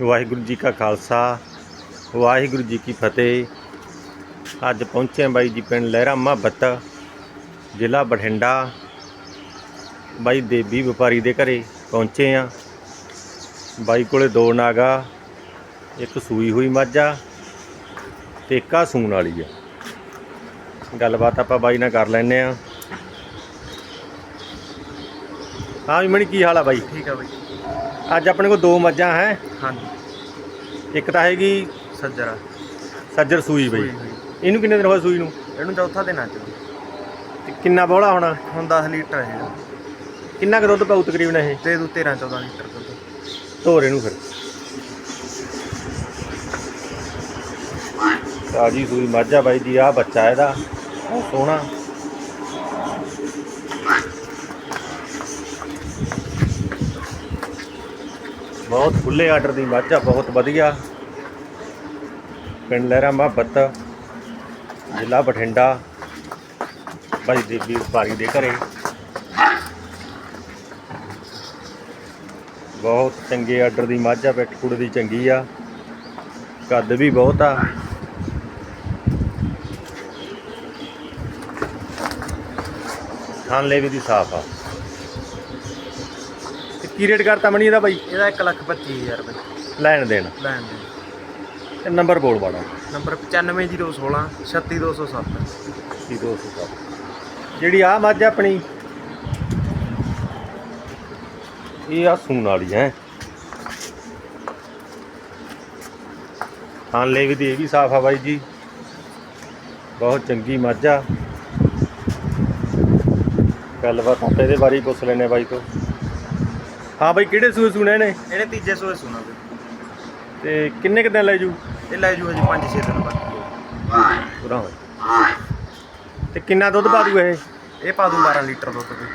ਵਾਹਿਗੁਰੂ ਜੀ ਕਾ ਖਾਲਸਾ, ਵਾਹਿਗੁਰੂ ਜੀ ਕੀ ਫਤਿਹ। ਅੱਜ ਪਹੁੰਚੇ ਹਾਂ ਬਾਈ ਜੀ ਪਿੰਡ ਲਹਿਰਾ ਮੁਹੱਬਤ ਜ਼ਿਲ੍ਹਾ ਬਠਿੰਡਾ। ਬਾਈ ਦੇਵੀ ਵਪਾਰੀ ਦੇ ਘਰੇ ਪਹੁੰਚੇ ਆ ਬਾਈ ਕੋਲੇ ਦੋ ਨਾਗਾ, ਇੱਕ ਸੂਈ ਹੋਈ ਮਾਝਾ ਆ ਤੇ ਇੱਕ ਆ ਸੂਣ ਵਾਲੀ ਆ। ਗੱਲਬਾਤ ਆਪਾਂ ਬਾਈ ਨਾਲ ਕਰ ਲੈਨੇ ਆ ਹਾਂ ਵੀ ਮਣੀ, ਕੀ ਹਾਲ ਆ ਬਾਈ? ਠੀਕ ਆ ਬਾਈ। ਅੱਜ ਆਪਣੇ ਕੋਲ ਦੋ ਮੱਝਾਂ ਹੈ। ਹਾਂਜੀ। ਇੱਕ ਤਾਂ ਹੈਗੀ ਸੱਜਰਾ ਸੱਜਰ ਸੂਈ ਬਈ। ਇਹਨੂੰ ਕਿੰਨੇ ਦਿਨ ਹੋਏ ਸੂਈ ਨੂੰ? ਇਹਨੂੰ ਚੌਥਾ ਦਿਨ ਅੱਜ। ਤੇ ਕਿੰਨਾ ਬੋਲਾ ਹੋਣਾ? ਹੁਣ 10 ਲੀਟਰ ਹੈ ਇਹਦਾ ਕਿੰਨਾ ਕੁ ਦੁੱਧ ਪਾਉ ਤਕਰੀਬਨ ਇਹ? ਤੇ ਦੂ 13 14 ਲੀਟਰ ਦੁੱਧ। ਧੋਰੇ ਨੂੰ ਫਿਰ। ਤਾਜੀ ਸੂਈ ਮਾਝਾ ਬਾਈ ਦੀ ਆ ਬੱਚਾ ਇਹਦਾ। ਬਹੁਤ ਸੋਹਣਾ। ਬਹੁਤ ਖੁੱਲੇ ਆਰਡਰ ਦੀ ਮਾਝਾ ਬਹੁਤ ਵਧੀਆ। ਪਿੰਡ ਲਹਿਰਾ ਮੁਹੱਬਤ, ਜ਼ਿਲ੍ਹਾ ਬਠਿੰਡਾ। ਭਾਈ ਦੇਵੀ ਵਪਾਰੀ ਦੇ ਘਰੇ। ਬਹੁਤ ਚੰਗੇ ਆਰਡਰ ਦੀ ਮੱਝ ਆ, ਪਿੱਠ ਕੁੜ ਦੀ ਚੰਗੀ ਆ। ਕੱਦ ਵੀ ਬਹੁਤ ਆ। ਖਾਣ ਵੀ ਦੀ ਸਾਫ਼ ਆ। ਕੀ ਰੇਟ ਕਰਤਾ ਮਣੀ ਇਹਦਾ ਬਾਈ? ਇਹਦਾ 1 ਲੱਖ 25000 ਰੁਪਏ ਲੈਣ ਦੇਣ। ਲੈਣ ਦੇ ਤੇ ਨੰਬਰ ਬੋਲ ਬਾੜਾ ਨੰਬਰ 95016 36207 ਕੀ 207 ਜਿਹੜੀ ਆ ਮੱਝ ਆ ਆਪਣੀ ਇਹ ਆ ਸੂਣ ਵਾਲੀ ਹੈ। ਖਾਣ ਲਈ ਵੀ ਦੀ ਇਹ ਵੀ ਸਾਫ਼ ਆ ਬਾਈ ਜੀ। ਬਹੁਤ ਚੰਗੀ ਮੱਝ ਆ। ਗੱਲਬਾਤ ਆਪਾਂ ਇਹਦੇ ਬਾਰੇ ਹੀ ਪੁੱਛ ਲੈਨੇ ਬਾਈ ਤੋਂ। ਹਾਂ ਬਾਈ ਕਿਹੜੇ ਸੂਏ ਸੁਣੇ ਨੇ? ਇਹਨੇ ਤੀਜੇ ਸੋਏ ਸੁਣਾ ਬਈ। ਤੇ ਕਿੰਨੇ ਕੁ ਦਿਨ ਲੈ ਜੂ? ਇਹ ਲੈ ਜੂ ਹਜੇ 5-6 ਦਿਨ ਬਾਕੀ ਪੂਰਾ ਹੋਇਆ। ਤੇ ਕਿੰਨਾ ਦੁੱਧ ਪਾ ਦੂ ਇਹ? ਇਹ ਪਾ ਦੂ 12 ਲੀਟਰ ਦੁੱਧ। ਦੇ